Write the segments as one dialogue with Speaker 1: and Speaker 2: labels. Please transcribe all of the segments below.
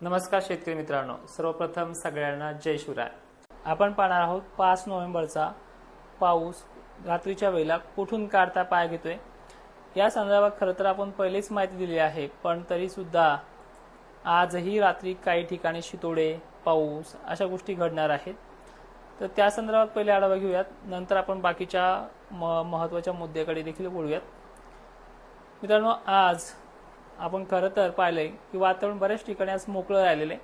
Speaker 1: नमस्कार शेतकरी मित्रांनो सर्वप्रथम सगळ्यांना जय शिवराय. आपण पाहणार आहोत पाच नोव्हेंबरचा पाऊस रात्रीच्या वेळेला कुठून काढता पाय घेतोय? या संदर्भात खरं तर आपण पहिलेच माहिती दिली आहे पण तरीसुद्धा आजही रात्री काही ठिकाणी शितोडे पाऊस अशा गोष्टी घडणार आहेत. तर त्या संदर्भात पहिले आढावा घेऊयात नंतर आपण बाकीच्या म महत्त्वाच्या मुद्द्याकडे देखील बोलूयात मित्रांनो आज आपण खरं तर पाहिलंय की वातावरण बऱ्याच ठिकाणी आज मोकळं राहिलेलं आहे.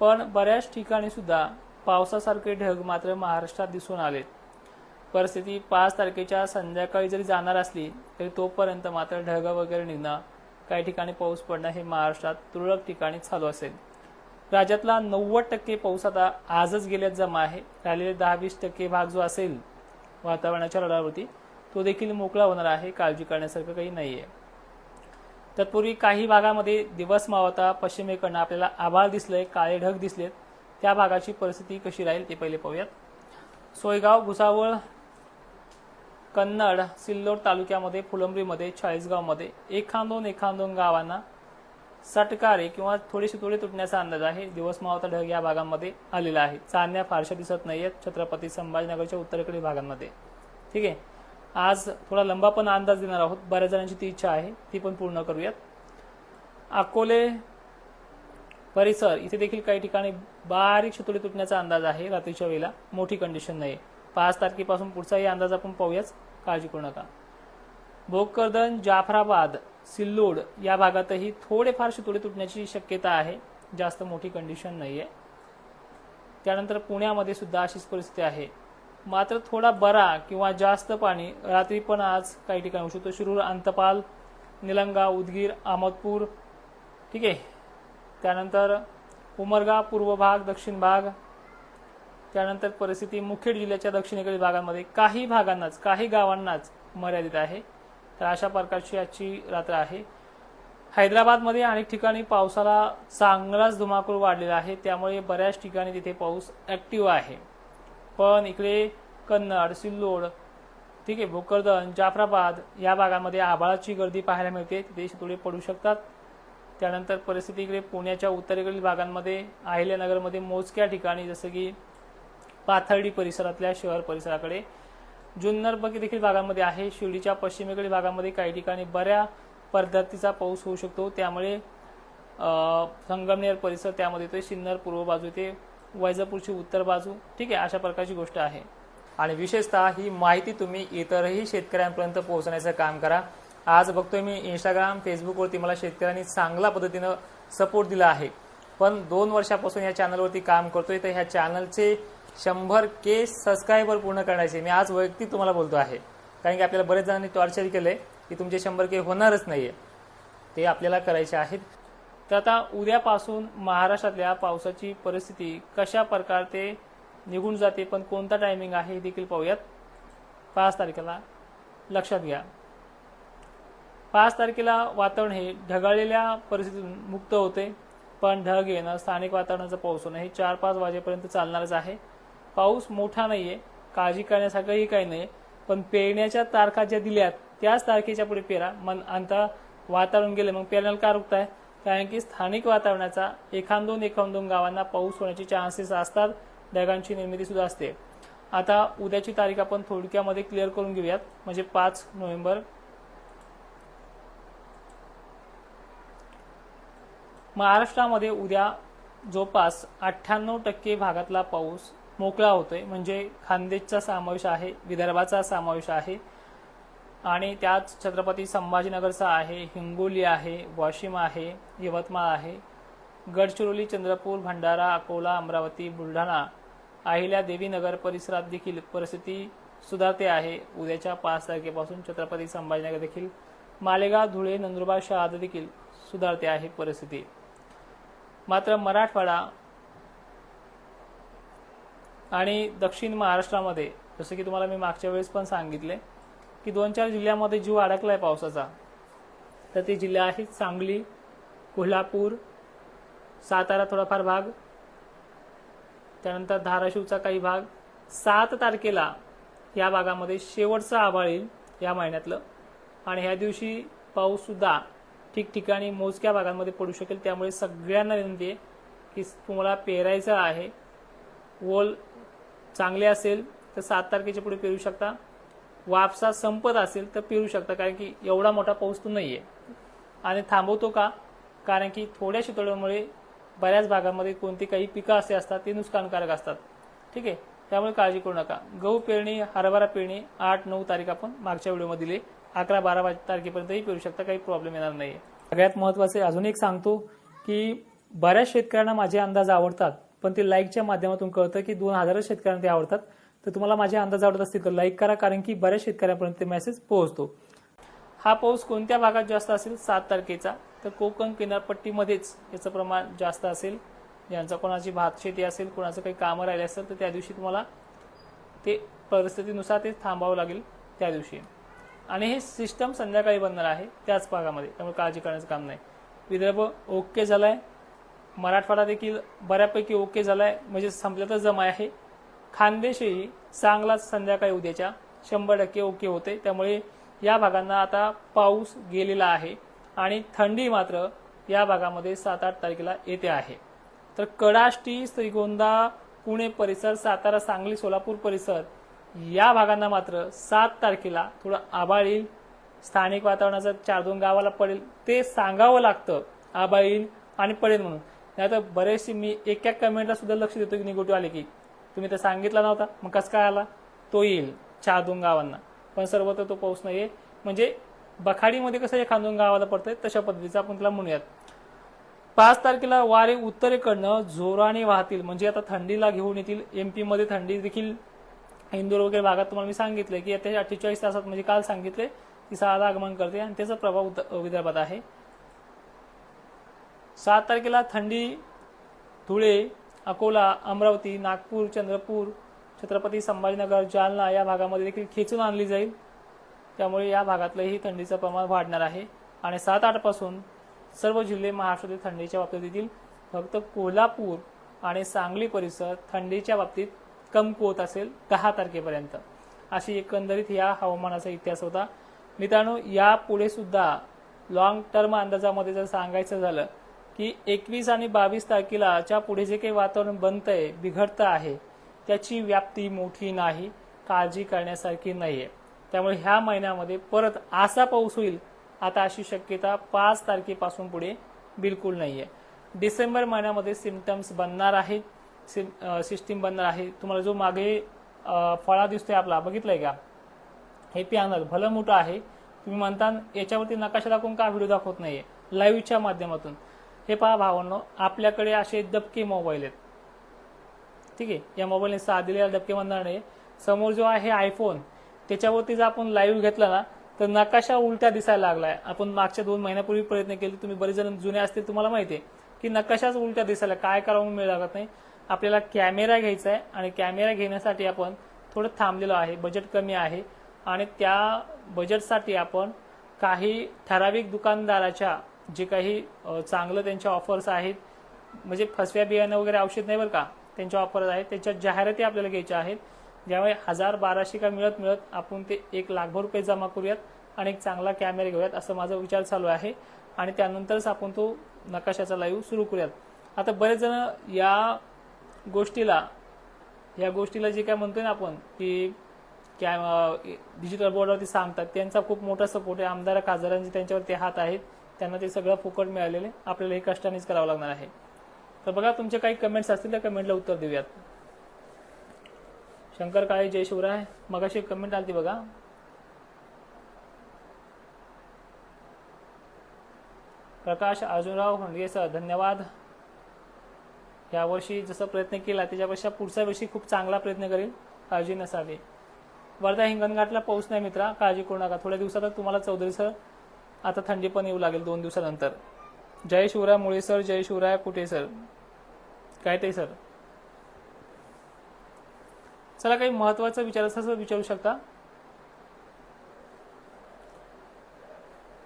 Speaker 1: पण बऱ्याच ठिकाणी सुद्धा पावसासारखे ढग मात्र महाराष्ट्रात दिसून आलेत. परिस्थिती पाच तारखेच्या संध्याकाळी जरी जाणार असली तरी तोपर्यंत मात्र ढग वगैरे निघणं काही ठिकाणी पाऊस पडणं हे महाराष्ट्रात तुरळक ठिकाणी चालू असेल. राज्यातला नव्वद टक्के पाऊस आता आजच गेल्यात जमा आहे. राहिलेले दहा वीस टक्के भाग जो असेल वातावरणाच्या रडावरती तो देखील मोकळा होणार आहे. काळजी करण्यासारखं काही नाही आहे तत्पूर्वी काही भागामध्ये दिवस मावता पश्चिमेकडनं आपल्याला आभाळ दिसलंय काळे ढग दिसलेत. त्या भागाची परिस्थिती कशी राहील ते पहिले पाहूयात. सोयगाव भुसावळ कन्नड सिल्लोड तालुक्यामध्ये फुलंब्रीमध्ये चाळीसगावमध्ये एखादोन एखादोन गावांना सटकारे किंवा थोडेसे थोडे तुटण्याचा अंदाज आहे. दिवस मावता ढग या भागांमध्ये आलेला आहे. चांदण्या फारशा दिसत नाहीयेत. छत्रपती संभाजीनगरच्या उत्तरेकडील भागांमध्ये. ठीक आहे? आज थोडा लंबा पण अंदाज देणार आहोत. बऱ्याच जणांची ती इच्छा आहे. ती पण पूर्ण करूयात. अकोले परिसर इथे देखील काही ठिकाणी बारीक शितोडी तुटण्याचा अंदाज आहे रात्रीच्या वेळेला. मोठी कंडिशन नाही पाच तारखेपासून पुढचाही अंदाज आपण पाहूयाच. काळजी करू नका. भोकरदन जाफराबाद सिल्लोड या भागातही थोडेफार शितोडे तुटण्याची शक्यता आहे. जास्त मोठी कंडिशन नाहीये. त्यानंतर पुण्यामध्ये सुद्धा अशीच परिस्थिती आहे. मात्र थोडा बरा किंवा जास्त पाणी. रात्री पण आज काही ठिकाणी होऊ शकतो. शिरूर अंतपाल निलंगा उदगीर अहमदपूर. ठीक आहे. त्यानंतर उमरगा पूर्व भाग दक्षिण भाग. त्यानंतर परिस्थिती मुखेड जिल्ह्याच्या दक्षिणेकडील भागांमध्ये. काही भागांनाच काही गावांनाच मर्यादित आहे. तर अशा प्रकारची आजची रात्र आहे. हैदराबादमध्ये अनेक ठिकाणी पावसाला चांगलाच धुमाकूळ वाढलेला आहे. त्यामुळे बऱ्याच ठिकाणी तिथे पाऊस ॲक्टिव्ह आहे. पण इकडे कन्नड सिल्लोड ठीक आहे भोकरदन जाफराबाद या भागामध्ये आभाळाची गर्दी पाहायला मिळते. तिथे थोडे पडू शकतात. त्यानंतर परिस्थिती इकडे पुण्याच्या उत्तरेकडील भागांमध्ये अहिल्यानगरमध्ये मोजक्या ठिकाणी जसं की पाथर्डी परिसरातल्या शहर परिसराकडे. जुन्नर बगी देखील भागांमध्ये आहे. शिर्डीच्या पश्चिमेकडील भागामध्ये काही ठिकाणी बऱ्या पद्धतीचा पाऊस होऊ शकतो. त्यामुळे संगमनेर परिसर त्यामध्ये येतोय. सिन्नर पूर्व बाजू येते. वैजापूरची उत्तर बाजू ठीक आहे अशा प्रकारची गोष्ट आहे. आणि विशेषतः ही माहिती तुम्ही इतरही शेतकऱ्यांपर्यंत पोहोचण्याचं काम करा. आज बघतोय मी इंस्टाग्राम फेसबुकवरती मला शेतकऱ्यांनी चांगल्या पद्धतीनं सपोर्ट दिला आहे. पण दोन वर्षापासून या चॅनलवरती काम करतोय तर ह्या चॅनलचे शंभर के सबस्क्रायबर पूर्ण करण्याचे मी आज वैयक्तिक तुम्हाला बोलतो आहे. कारण की आपल्याला बरेच जणांनी टॉर्चर केलंय की तुमचे शंभर के होणारच नाहीये. ते आपल्याला करायचे आहेत. तर आता उद्यापासून महाराष्ट्रातल्या पावसाची परिस्थिती कशा प्रकारे निघून जाते पण कोणता टायमिंग आहे हे देखील पाहूयात. पाच तारखेला लक्षात घ्या. पाच तारखेला वातावरण हे ढगाळलेल्या परिस्थितीतून मुक्त होते पण ढग येणं स्थानिक वातावरणाचं पाऊस होणं हे चार पाच वाजेपर्यंत चालणारच आहे. पाऊस मोठा नाही आहे काळजी करण्यासारखंही काही नाही पण पेरण्याच्या तारखा ज्या दिल्यात त्याच तारखेच्या पुढे पेरा. मन आता वातावरण गेलं मग पेरण्याला का रुकताय कारण की स्थानिक वातावरणाचा एखादोन एखाद दोन गावांना पाऊस होण्याचे चान्सेस असतात ढगांची निर्मिती सुद्धा असते. आता उद्याची तारीख आपण थोडक्यामध्ये क्लिअर करून घेऊयात म्हणजे पाच नोव्हेंबर. महाराष्ट्रामध्ये उद्या जवळपास अठ्ठ्याण्णव टक्के भागातला पाऊस मोकळा होतोय म्हणजे खानदेशचा समावेश आहे विदर्भाचा समावेश आहे. आणि त्यात छत्रपती संभाजीनगरचा आहे हिंगोली आहे वाशिम आहे यवतमाळ आहे गडचिरोली चंद्रपूर भंडारा अकोला अमरावती बुलढाणा अहिल्या देवीनगर परिसरात देखील परिस्थिती सुधारते आहे. उद्याच्या पाच तारखेपासून छत्रपती संभाजीनगर देखील मालेगाव धुळे नंदुरबार शहादा देखील सुधारते आहे परिस्थिती. मात्र मराठवाडा आणि दक्षिण महाराष्ट्रामध्ये जसं की तुम्हाला मी मागच्या वेळेस पण सांगितले की दोन चार जिल्ह्यामध्ये जीव अडकलाय पावसाचा. तर ते जिल्हे आहेत सांगली कोल्हापूर सातारा थोडाफार भाग त्यानंतर धाराशिवचा काही भाग. सात तारखेला या भागामध्ये शेवटचं आभाळ येईल या महिन्यातलं. आणि ह्या दिवशी पाऊससुद्धा ठिकठिकाणी मोजक्या भागांमध्ये पडू शकेल. त्यामुळे सगळ्यांना विनंती आहे की तुम्हाला पेरायचं आहे. ओल चांगले असेल तर सात तारखेच्या पुढे पेरू शकता. वापसा संपत असेल तर पेरू शकता कारण की एवढा मोठा पाऊस तो नाही आहे आणि थांबवतो का? कारण की थोड्या शितोळ्यामुळे बऱ्याच भागामध्ये कोणती काही पिकं असे असतात ते नुकसानकारक असतात. ठीक आहे? त्यामुळे काळजी करू नका. गहू पेरणी हरभरा पेरणी आठ नऊ तारीख आपण मागच्या व्हिडिओमध्ये दिली. अकरा बारा तारखेपर्यंतही पेरू शकता काही प्रॉब्लेम येणार नाही सगळ्यात महत्त्वाचे अजून एक सांगतो की बऱ्याच शेतकऱ्यांना माझे अंदाज आवडतात पण ते लाईकच्या माध्यमातून कळतं की दोन हजारच शेतकऱ्यांना ते आवडतात. तर तुम्हाला माझे अंदाज आवडत असतील तर लाईक करा कारण की बऱ्याच शेतकऱ्यांपर्यंत मेसेज पोहोचतो. हा पाऊस कोणत्या भागात जास्त असेल? सात तारखेचा. तर कोकण किनारपट्टीमध्येच याचं प्रमाण जास्त असेल. ज्यांचा कोणाची भात शेती असेल कोणाचं काही कामं राहिले असेल तर त्या दिवशी तुम्हाला ते परिस्थितीनुसार ते थांबावं लागेल त्या दिवशी. आणि हे सिस्टम संध्याकाळी बनणार आहे त्याच भागामध्ये. त्यामुळे काळजी करण्याचं काम नाही. विदर्भ ओके झालाय. मराठवाडा देखील बऱ्यापैकी ओके झालाय. म्हणजे संपल्यातच जमा आहे. खानदेशही चांगलाच संध्याकाळी उद्याच्या. शंभर टक्के ओके होते. त्यामुळे या भागांना आता पाऊस गेलेला आहे. आणि थंडी मात्र या भागामध्ये सात आठ तारखेला येते आहे. तर कडाष्टी श्रीगोंदा पुणे परिसर सातारा सांगली सोलापूर परिसर या भागांना मात्र सात तारखेला थोडं आभाळ येईल. स्थानिक वातावरणाचं चार दोन गावाला पडेल. ते सांगावं लागतं. आभाळ येईल आणि पडेल म्हणून. नाही तर बरेचसे मी एका कमेंटला सुद्धा लक्ष देतो की निगेटिव्ह आले की. तुम्ही तर सांगितला नव्हता. मग कसं काय आला? तो येईल चार दोन गावांना. पण सर्वत्र तो पाऊस नाहीये. म्हणजे बखाडीमध्ये कसं एखाद खांदून गावाला पडतंय तशा पद्धतीचं आपण त्याला म्हणूयात. पाच तारखेला वारे उत्तरेकडनं जोराने वाहतील. म्हणजे आता थंडीला घेऊन येतील. एम पीमध्ये थंडी देखील इंदूर वगैरे भागात तुम्हाला मी सांगितलं की आता अठ्ठेचाळीस तासात म्हणजे काल सांगितले की सहाला आगमन करते आणि त्याचा प्रभाव विदर्भात आहे. सात तारखेला थंडी धुळे अकोला अमरावती नागपूर चंद्रपूर छत्रपती संभाजीनगर जालना या भागामध्ये देखील खेचून आणली जाईल. त्यामुळे या भागातलंही थंडीचं प्रमाण वाढणार आहे. आणि सात आठपासून सर्व जिल्हे महाराष्ट्रातील थंडीच्या बाबतीत येतील फक्त कोल्हापूर आणि सांगली परिसर थंडीच्या बाबतीत कमकुवत असेल दहा तारखेपर्यंत. अशी एकंदरीत या हवामानाचा इतिहास होता. मित्रांनो यापुढे सुद्धा लॉंग टर्म अंदाजामध्ये जर सांगायचं झालं की एकवीस आणि बावीस तारखेला ज्या पुढे जे काही वातावरण बनतंय बिघडतं आहे त्याची व्याप्ती मोठी नाही काळजी करण्यासारखी नाहीये. त्यामुळे ह्या महिन्यामध्ये परत असा पाऊस होईल आता अशी शक्यता पाच तारखेपासून पुढे बिलकुल नाहीये. डिसेंबर महिन्यामध्ये सिमटम्स बनणार आहेत सिस्टीम बनणार आहे. तुम्हाला जो मागे फळा दिसतोय आपला बघितलाय का? हे पॅनल भलं मोठं आहे. तुम्ही म्हणता याच्यावरती नकाशा दाखवून का व्हिडिओ दाखवत नाहीये? लाईव्हच्या माध्यमातून. हे पहा भावांनो आपल्याकडे असे दबके मोबाईल आहेत. ठीक आहे? या मोबाईलने सा दिलेला डबके म्हणणार नाही समोर जो आहे आयफोन त्याच्यावरती जर आपण लाईव्ह घेतला ना तर नकाशा उलट्या दिसायला लागलाय. आपण मागच्या दोन महिन्यापूर्वी प्रयत्न केले तुम्ही बरेच जण जुने असतील तुम्हाला माहिती आहे की नकाशाच उलट्या दिसायला काय करावं मिळ लागत नाही. आपल्याला कॅमेरा घ्यायचा आहे आणि कॅमेरा घेण्यासाठी आपण थोडं थांबलेलो आहे. बजेट कमी आहे. आणि त्या बजेटसाठी आपण काही ठराविक दुकानदाराच्या जे काही चांगलं त्यांच्या ऑफर्स आहेत म्हणजे फसव्या बियाणं वगैरे औषध नाही बरं का त्यांच्या ऑफर्स आहेत त्यांच्या जाहिराती आपल्याला घ्यायच्या आहेत ज्यामुळे हजार बाराशे का मिळत मिळत आपण ते एक लाखभर रुपये जमा करूयात आणि एक चांगला कॅमेरा घेऊयात असं माझा विचार चालू आहे. आणि त्यानंतरच आपण तो नकाशाचा लाईव्ह सुरू करूयात. आता बरेच जण या गोष्टीला या गोष्टीला जे काय म्हणतोय ना आपण की कॅ डिजिटल बोर्डवरती सांगतात त्यांचा खूप मोठा सपोर्ट आहे. आमदार खासदारांचे त्यांच्यावरती हात आहेत. त्यांना ते सगळं फुकट मिळालेले आपल्याला हे कष्टानेच करावं लागणार आहे. तर बघा तुमचे काही कमेंट्स असतील त्या कमेंटला उत्तर देऊयात. शंकर काळे जय शिवराय. मगाशी एक कमेंट आलती बघा. प्रकाश अर्जुनराव हंडगे सर धन्यवाद. यावर्षी जसा प्रयत्न केला त्याच्यापेक्षा पुढच्या वर्षी खूप चांगला प्रयत्न करेल. काळजी नसावी. वर्धा हिंगणघाटला पाऊस नाही मित्रा. काळजी करू नका. थोड्या दिवसातच तुम्हाला चौधरी सर आता थंडी पण येऊ लागेल दोन दिवसानंतर. जय शिवराय मुळे सर जय शिवराय कुठे सर? काय ते सर? चला काही महत्वाचं विचारायचं असं विचारू शकता.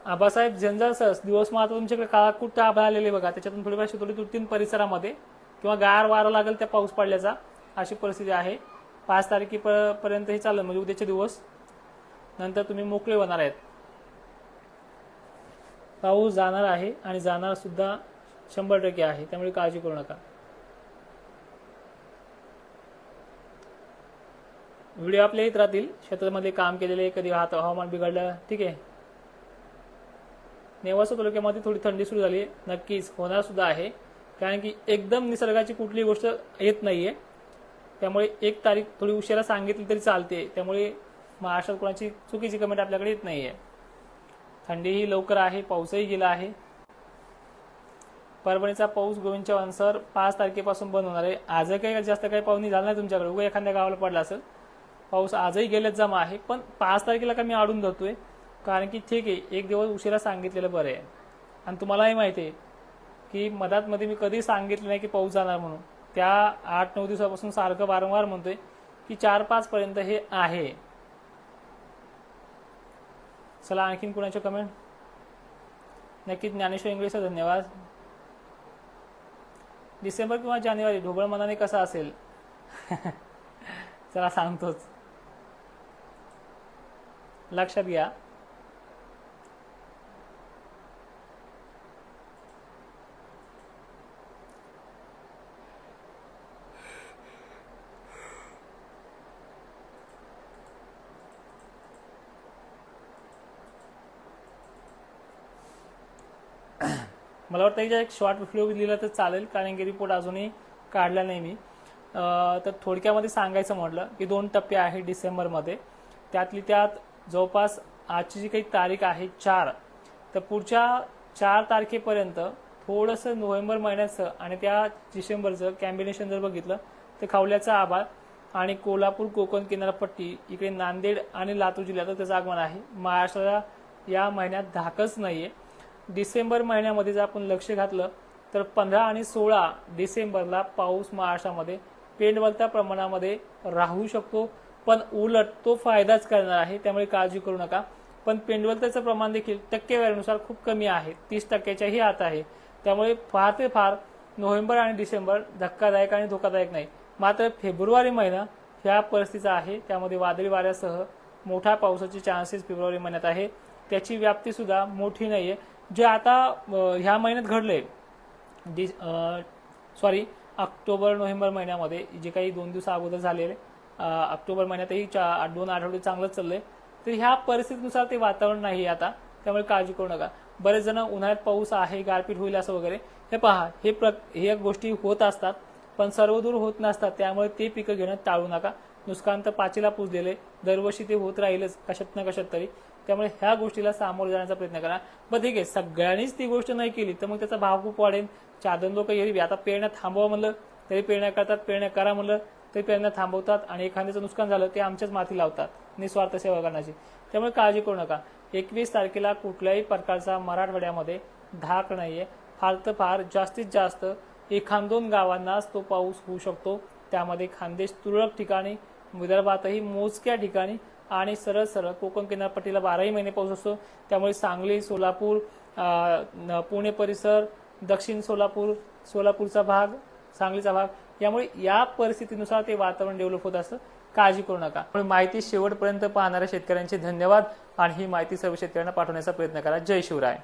Speaker 1: आबासाहेब झंझर सर दिवस मात्र तुमच्याकडे काळाकुट आभाळ आलेले बघा. त्याच्यातून थोडीफार शितोडी तुटतील परिसरामध्ये किंवा गार वारा लागेल त्या पाऊस पडल्याचा अशी परिस्थिती आहे. पाच तारखेपर्यंत हे चालेल म्हणजे उद्याचे दिवस. नंतर तुम्ही मोकळे होणार आहेत. पाऊस जाणार आहे आणि जाणार सुद्धा शंभर टक्के आहे. त्यामुळे काळजी करू नका. व्हिडिओ आपल्या येत राहतील. शेतामध्ये काम केलेले कधी हात हवामान बिघडलं ठीक आहे. नेवासा तालुक्यामध्ये थोडी थंडी सुरू झाली नक्कीच होणार सुद्धा आहे. कारण की एकदम निसर्गाची कुठली गोष्ट येत नाहीये. त्यामुळे एक तारीख थोडी उशिरा सांगितली तरी चालते. त्यामुळे महाराष्ट्रात कोणाची चुकीची कमेंट आपल्याकडे येत नाहीये. थंडीही लवकर आहे पाऊसही गेला आहे. परभणीचा पाऊस गोविंदच्या चव्हाण पाच तारखेपासून बंद होणार आहे. आजही काही जास्त काही पाऊस झाला नाही तुमच्याकडे. उगा एखाद्या गावाला पडला असेल. पाऊस आजही गेल्याच जमा आहे पण पाच तारखेला का मी आडून धरतोय? कारण की ठीक आहे एक दिवस उशिरा सांगितलेलं बरं आहे. आणि तुम्हालाही माहिती आहे की मधात मध्ये मी कधी सांगितलं नाही की पाऊस जाणार म्हणून. त्या आठ नऊ दिवसापासून सारखं वारंवार म्हणतोय की चार पाच पर्यंत हे आहे. चला आणखीन कुणाचे कमेंट नक्कीच ज्ञानेश्वर इंग्लिशचा धन्यवाद. डिसेंबर किंवा जानेवारी ढोबळ मनाने कसा असेल? चला सांगतोच. लक्षात घ्या. मला वाटतं की एक शॉर्ट व्हिडिओ लिहिला तर चालेल कारण की रिपोर्ट अजूनही काढला नाही मी. तर थोडक्यामध्ये सांगायचं म्हटलं की दोन टप्पे आहे डिसेंबरमध्ये. त्यातली त्यात जवळपास आजची जी काही तारीख आहे चार. तर पुढच्या चार तारखेपर्यंत थोडंसं नोव्हेंबर महिन्याचं आणि त्या डिसेंबरचं कॅम्बिनेशन जर बघितलं तर खावल्याचा आभाळ आणि कोल्हापूर कोकण किनारपट्टी इकडे नांदेड आणि लातूर जिल्ह्यात त्याचं आगमन आहे. महाराष्ट्राला या महिन्यात धाकच नाही आहे डिसेंबर महिन्यामध्ये जर आपण लक्ष घातलं तर पंधरा आणि सोळा डिसेंबरला पाऊस महाराष्ट्रामध्ये पेंडवलत्या प्रमाणामध्ये राहू शकतो. पण उलट तो फायदाच करणार आहे त्यामुळे काळजी करू नका. पण पेंडवलत्याचं प्रमाण देखील टक्केवारीनुसार खूप कमी आहे. तीस टक्क्याच्याही आत आहे. त्यामुळे फार ते फार नोव्हेंबर आणि डिसेंबर धक्कादायक आणि धोकादायक नाही. मात्र फेब्रुवारी महिना ह्या परिस्थितीचा आहे. त्यामध्ये वादळी वाऱ्यासह मोठ्या पावसाचे चान्सेस फेब्रुवारी महिन्यात आहे. त्याची व्याप्ती सुद्धा मोठी आहे जे आता ह्या महिन्यात घडलंय डि सॉरी ऑक्टोबर नोव्हेंबर महिन्यामध्ये जे काही दोन दिवस अगोदर झालेले ऑक्टोबर महिन्यातही चा दोन आठवडे चांगलंच चाललंय. तर ह्या परिस्थितीनुसार ते वातावरण नाही आता त्यामुळे काळजी करू नका. बरेच जण उन्हाळ्यात पाऊस आहे गारपीट होईल असं वगैरे हे पहा हे प्र हे गोष्टी होत असतात पण सर्वदूर होत नसतात त्यामुळे ते पिकं घेणं टाळू नका. नुकसान तर पाचीला पुजलेले दरवर्षी ते होत राहीलच कशात ना कशात तरी. त्यामुळे ह्या गोष्टीला सामोरं जाण्याचा प्रयत्न करा. पण ठीक आहे सगळ्यांनीच ती गोष्ट नाही केली तर मग त्याचा भाव खूप वाढेल. चादन लोक येईल आता पेरण्या थांबवा म्हणलं तरी पेरण्या करतात पेरण्या करा म्हणलं तरी पेरण्या थांबवतात आणि एखाद्याचं नुकसान झालं ते आमच्याच माथी लावतात निस्वार्थ सेवा करण्याची. त्यामुळे काळजी करू नका. एकवीस तारखेला कुठल्याही प्रकारचा मराठवाड्यामध्ये धाक नाहीये. फार तर फार जास्तीत जास्त एखाद दोन गावांनाच तो पाऊस होऊ शकतो. त्यामध्ये खानदेश तुरळक ठिकाणी विदर्भातही मोजक्या ठिकाणी आणि सरळ सरळ कोकण किनारपट्टीला बाराही महिने पाऊस असतो. त्यामुळे सांगली सोलापूर न- पुणे परिसर दक्षिण सोलापूर सोलापूरचा भाग सांगलीचा भाग यामुळे या परिस्थितीनुसार ते वातावरण डेव्हलप होत असतं. काळजी करू नका. पण माहिती शेवटपर्यंत पाहणाऱ्या शेतकऱ्यांचे धन्यवाद आणि ही माहिती सर्व शेतकऱ्यांना पाठवण्याचा प्रयत्न करा. जय शिवराय.